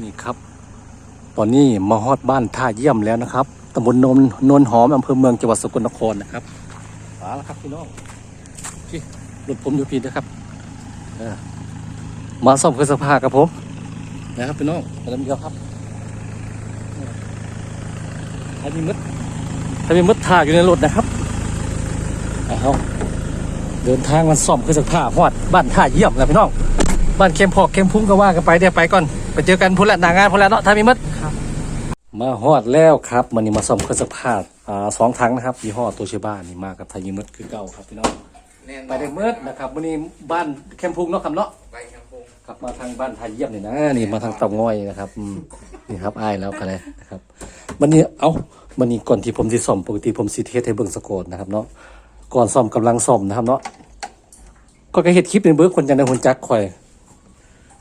นี่ครับ ตอนนี้มาฮอดบ้านท่าเยี่ยมแล้วนะครับตำบลนนนนหอมอำเภอเมืองจังหวัดสกลนครนะครับมาแล้วครับพี่น้องพี่รถผมอยู่พี่นะครับเออมาซ่อมเครื่องสภาครับผมนะครับพี่น้องมาดำเดียวครับถ้ามีมดถ้ามีมดท่าอยู่ในรถนะครับเอาเดินทางมาซ่อมเครื่องสภาฮอดบ้านท่าเยี่ยมแล้วพี่น้อง บ้านเข้มพอกเข้มพุ่งก็ว่ากันไปเดี๋ยวไปก่อน ไปเจอกันพุ่นละหนางานพุ่นละเนาะถ้ามีมดมาฮอดแล้วครับมันนี่มาซ่อมเครื่องซักผ้าอ่าสองถังนะครับยี่ห้อโตชิบ้านี่มากับไทยมีมดคือเก่าครับพี่น้องแน่นไปได้เมิดนะครับวันนี้บ้านเข้มพุ่งเนาะครับเนาะไปครับผมกลับมาทางบ้านไทยเยี่ยมนี่นะนี่มาทางเตาง่อยนะครับอืมนี่ครับอ้ายแล้วกันเลยนะครับวันนี้เอ้าวันนี้ก่อนที่ผมที่ซ่อมปกติผมสิเทสให้เบิ่งสะกอนนะครับเนาะก่อนซ่อมกำลังซ่อมนะครับเนาะก็ก็เฮ็ดคลิปเป็นเบิ่งคนจังได้หุ่นจักข่อย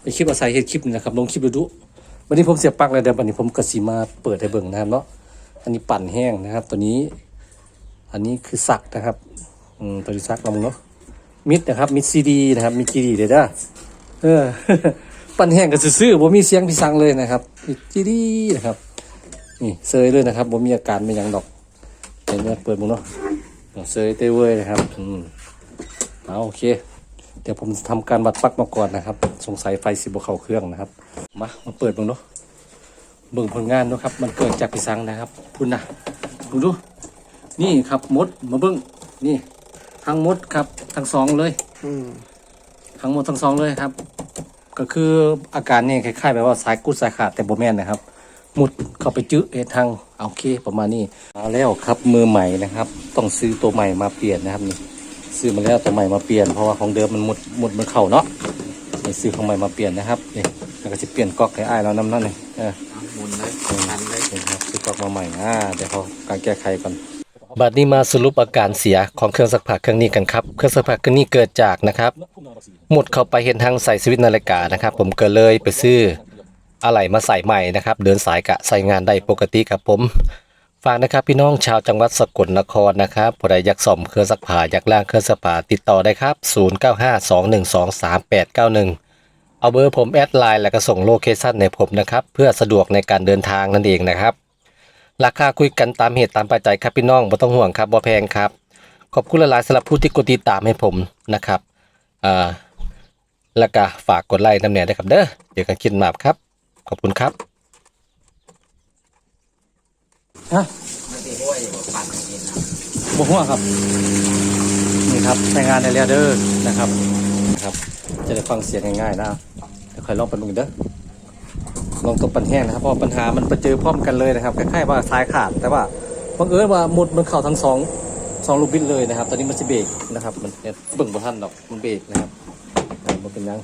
ไปคลิปอาศัยเฮ็ดคลิปนี่นะครับลงคลิปดูดูวันนี้ผมเสียบปลั๊กแล้วเดี๋ยววันนี้ผมก็สิมาเปิดให้เบิ่งนะครับเนาะอันนี้ปั่นแห้งนะครับ ตัวนี้ อันนี้คือสักนะครับอืมตัวนี้สักลองเนาะมิดนะครับมิดซีดีนะครับมิดซีดีเดี๋ยวนะเออปั่นแห้งก็ซื่อๆบ่มีเสียงพี่สังเลยนะครับมิดซีดีนะครับนี่เซยเลยนะครับบ่มีอาการไม่ยังดอกเห็นไหมเปิดมึงเนาะเซยเต้เว้ยนะครับอืมเอาโอเค เดี๋ยวผมทำการวัดปลั๊กมาก่อนนะครับ สงสัยไฟสิบเข้าเครื่องนะครับ มามาเปิดเบิ่งดูเบิ่งผลงานดูครับ มันเกิดจากพี่สังนะครับพุ่นนะดูดู นี่ครับมดมาเบิ่งนี่ ทั้งมดครับ ทั้งสองเลยอืทั้งหมดทั้งสองเลยครับ ก็คืออาการนี่คล้ายๆแบบว่าสายกุดสายขาดแต่โบแมนนะครับ มุดเข้าไปจื้อเอทางโอเคประมาณนี้มาแล้วครับมือใหม่นะครับ ต้องซื้อตัวใหม่มาเปลี่ยนนะครับนี่ ซื้อมาแล้วตัวใหม่มาเปลี่ยนเพราะว่าของเดิมมันหมดหมดมันเข่าเนาะนี่ซื้อของใหม่มาเปลี่ยนนะครับนี่แล้วก็จะเปลี่ยนก๊อกให้อ้ายแล้วน้ำนั่นเลยเออเอาหมุนเลยทันเลยนี่ครับซื้อก๊อกมาใหม่อ่าเดี๋ยวเขาการแก้ไขก่อนบัดนี้มาสรุปอาการเสียของเครื่องซักผ้าเครื่องนี้กันครับ เครื่องซักผ้าเครื่องนี้เกิดจากนะครับ หมุดเข้าไปเห็นทางใส่สวิตช์นาฬิกานะครับ ผมก็เลยไปซื้ออะไหล่มาใส่ใหม่นะครับ เดินสายกะใส่งานได้ปกติครับผม ฝากนะครับพี่น้องชาวจังหวัดสกลนครนะครับผู้ใดอยากซ่อมเครื่องซักผ้าอยากล้างเครื่องซักผ้าติดต่อได้ครับ 0952123891 เอาเบอร์ผมแอดไลน์แล้วก็ส่งโลเคชั่นในผมนะครับเพื่อสะดวกในการเดินทางนั่นเองนะครับ ราคาคุยกันตามเหตุตามปัจจัยครับพี่น้องไม่ต้องห่วงครับบ่แพงครับ ขอบคุณหลายๆสำหรับผู้ที่กดติดตามให้ผมนะครับอ่าแล้วก็ฝากกดไลค์น้ำเนี่ยได้วยครับเด้อเดี๋ยวกันคิดมาครับ ขอบคุณครับ ฮะมันตีห้วยปั่นกินนะบ่หัวครับ นี่ครับใช้งานในเรเดอร์นะครับนะครับ จะได้ฟังเสียงง่ายๆนะเดี๋ยวค่อยลองปดูกันเด้อลองตัวปันแห้งนะครับเพราะปัญหามันไปเจอพร้อมกันเลยนะครับคล้ายๆว่าสายขาดแต่ว่าบังเอิญว่าหมุดมันเข้าทั้งสองสองลูกบิดเลยนะครับ ตอนนี้มันจะเบรกนะครับ มันเบิ่งบ่ทันดอกมันเบรกนะครับมันเป็นยัง